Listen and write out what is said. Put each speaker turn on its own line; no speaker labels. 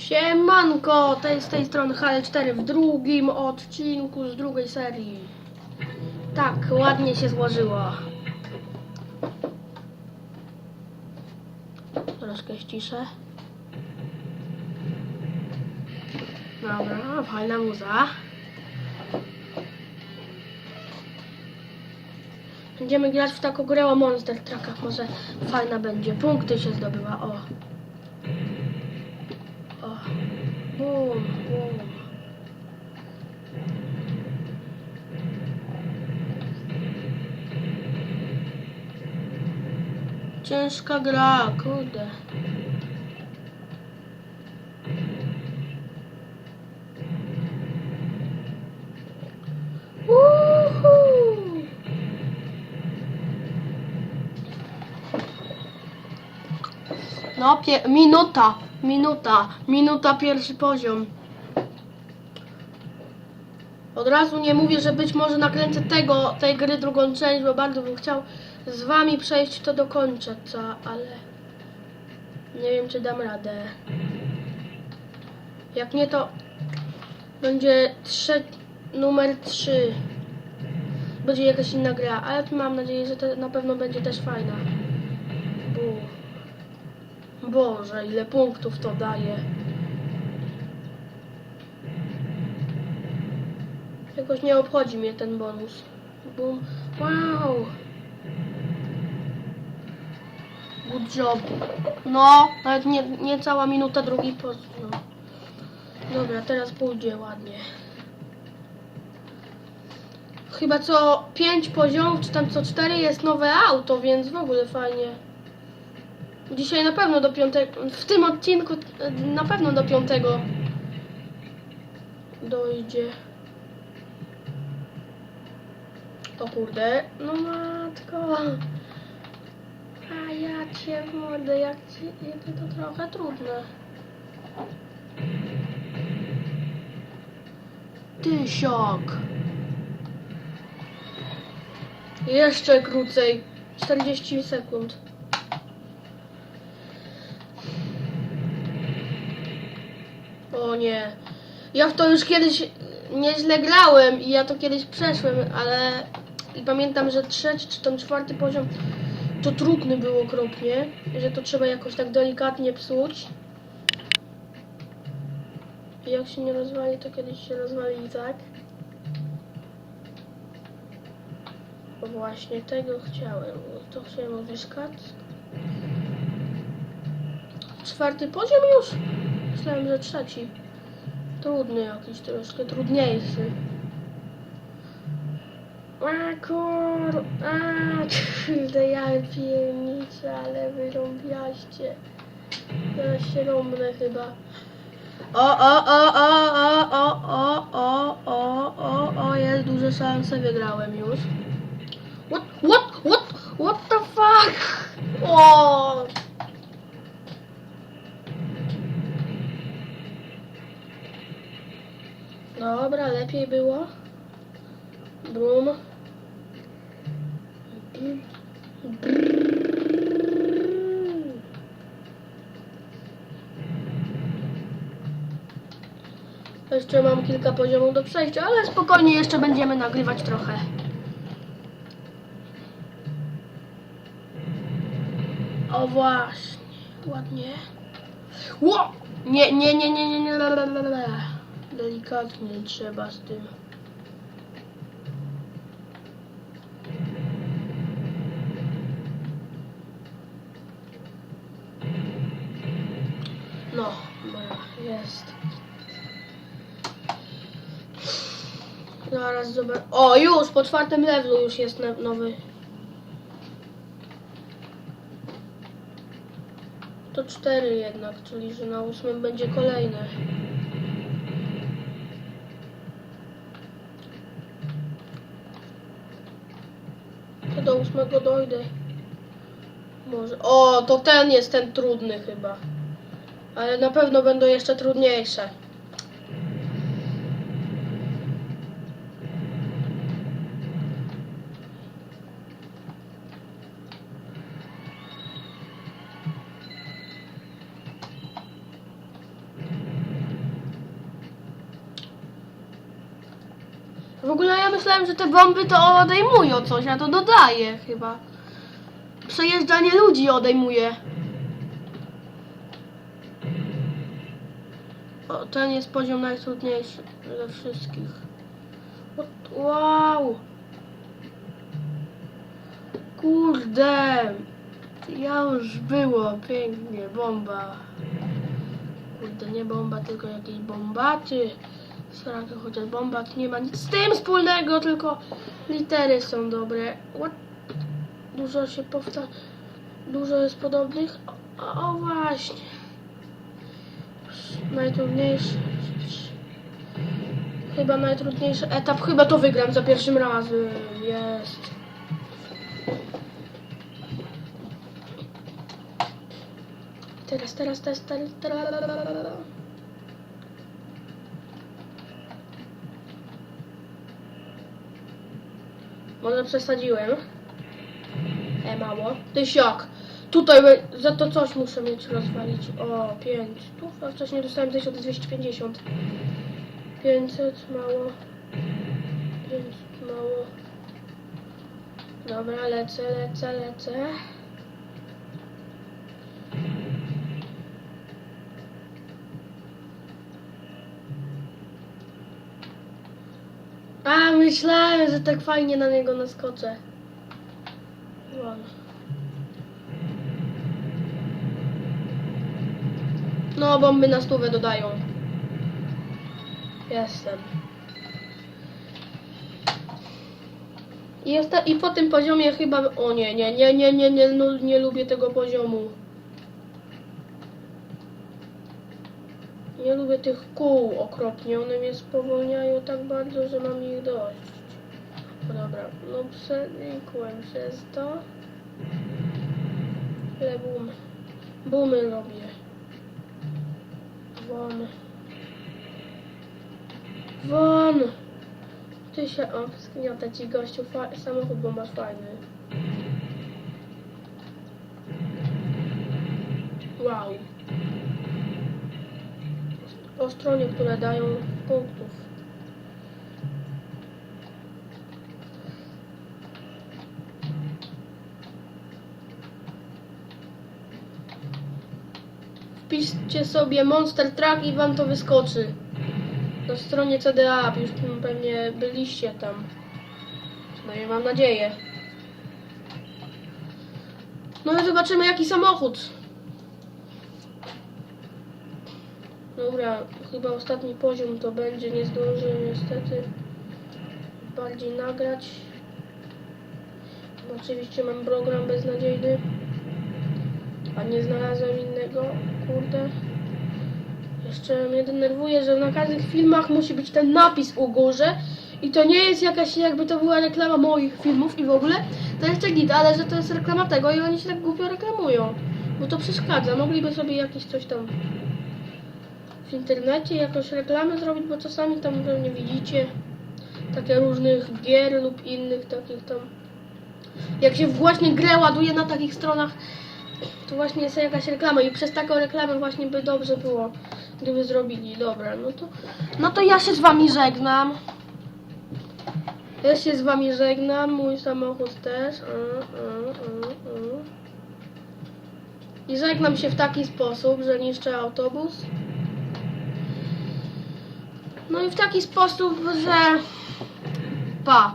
Siemanko, tej, z tej strony HL4 w drugim odcinku z drugiej serii. Tak, ładnie się złożyło. Troszkę ściszę. Dobra, fajna muza. Będziemy grać w taką grę o Monster Truckach, może fajna będzie. Punkty się zdobyła. O. Bum, bum. Ciężka gra, kurde. No, pie- minuta, minuta, minuta pierwszy poziom. Od razu nie mówię, że być może nakręcę tego, tej gry drugą część, bo bardzo bym chciał z wami przejść to do końca, ale nie wiem czy dam radę. Jak nie to będzie trze- numer 3. Będzie jakaś inna gra, ale mam nadzieję, że to na pewno będzie też fajna. Bo... Boże, ile punktów to daje. Jakoś nie obchodzi mnie ten bonus. Bum. Wow. Good job. No, nawet nie, nie cała minuta, drugi post. No. Dobra, teraz pójdzie ładnie. Chyba co 5 poziomów, czy tam co 4 jest nowe auto, więc w ogóle fajnie. Dzisiaj na pewno do piątego, w tym odcinku na pewno do piątego dojdzie. O kurde, no matko. A ja cię mordę, jak ci, jakie to trochę trudne. Tysiok. Jeszcze krócej. 40 sekund. Nie. Ja w to już kiedyś nieźle grałem i ja to kiedyś przeszłem, ale i pamiętam, że trzeci czy tam czwarty poziom to trudny był okropnie, że to trzeba jakoś tak delikatnie psuć. Jak się nie rozwali, to kiedyś się rozwali i tak. Właśnie tego chciałem. To chciałem uzyskać. Czwarty poziom już? Myślałem, że trzeci. Trudny jakiś, troszkę trudniejszy. A kur... A kurde, ja pierniczę, ale wyrąbiaście. Teraz się rąbnę chyba. O, o, o, o, o, o, o, o, o, o, o, jest duże szanse, wygrałem już. What, what, what, what the fuck? O! Lepiej było. Brum. Jeszcze mam kilka poziomów do przejścia, ale spokojnie jeszcze będziemy nagrywać trochę. O właśnie, ładnie. Ło! Nie, nie, nie, nie, nie, nie, la, la, la. Delikatnie trzeba z tym. No, jest. Zaraz zobacz. O, już po czwartym levelu już jest no- nowy. To cztery jednak, czyli że na ósmym będzie kolejne. To do ósmego dojdę. Może. O, to ten jest ten trudny chyba. Ale na pewno będą jeszcze trudniejsze. W ogóle ja myślałem, że te bomby to odejmują coś, a to dodaje chyba. Przejeżdżanie ludzi odejmuje. O, ten jest poziom najtrudniejszy ze wszystkich. Wow! Kurde! Ja już było, pięknie, bomba. Kurde, nie bomba, tylko jakieś bombaty. Strachy, chociaż bombat nie ma nic z tym wspólnego, tylko litery są dobre. What? Dużo się powtarza. Dużo jest podobnych. O, o właśnie. Najtrudniejszy. Chyba najtrudniejszy etap. Chyba to wygram za pierwszym razem. Jest. Teraz, teraz, teraz, teraz, teraz. Może przesadziłem. E, mało. Tysiak. Tutaj za to coś muszę mieć rozwalić. O, 5. Tu a wcześniej dostałem 1250. 500, mało. 500, mało. Dobra, lecę, lecę, lecę. A, myślałem, że tak fajnie na niego naskoczę. No, bomby na stówę dodają. Jestem. I, I po tym poziomie chyba... O nie, nie, nie, nie, nie, nie, no, nie lubię tego poziomu. Nie lubię tych kół okropnie, one mnie spowolniają tak bardzo, że mam ich dość. No dobra, no przenikłem przez to. Ale bum. Bumy robię. Won. Won! Ty się... O, zgniata ci gościu, samochód, bo masz fajny. Wow stronie, które dają punktów. Wpiszcie sobie Monster Truck i wam to wyskoczy. Na stronie CDA, już pewnie byliście tam. Przynajmniej mam nadzieję. No i zobaczymy jaki samochód. Dobra, chyba ostatni poziom to będzie, nie zdążę niestety bardziej nagrać. Oczywiście mam program beznadziejny, a nie znalazłem innego, kurde. Jeszcze mnie denerwuje, że na każdych filmach musi być ten napis u górze i to nie jest jakaś, jakby to była reklama moich filmów i w ogóle, to jeszcze git, ale że to jest reklama tego i oni się tak głupio reklamują, bo to przeszkadza, mogliby sobie jakieś coś tam w internecie jakąś reklamę zrobić, bo czasami tam pewnie widzicie takie różnych gier lub innych takich tam. Jak się właśnie grę ładuje na takich stronach, to właśnie jest jakaś reklama i przez taką reklamę właśnie by dobrze było, gdyby zrobili. Dobra, no to, no to ja się z wami żegnam. Ja się z wami żegnam, mój samochód też. Mm, mm, mm. I żegnam się w taki sposób, że niszczę autobus. No i w taki sposób, że pa.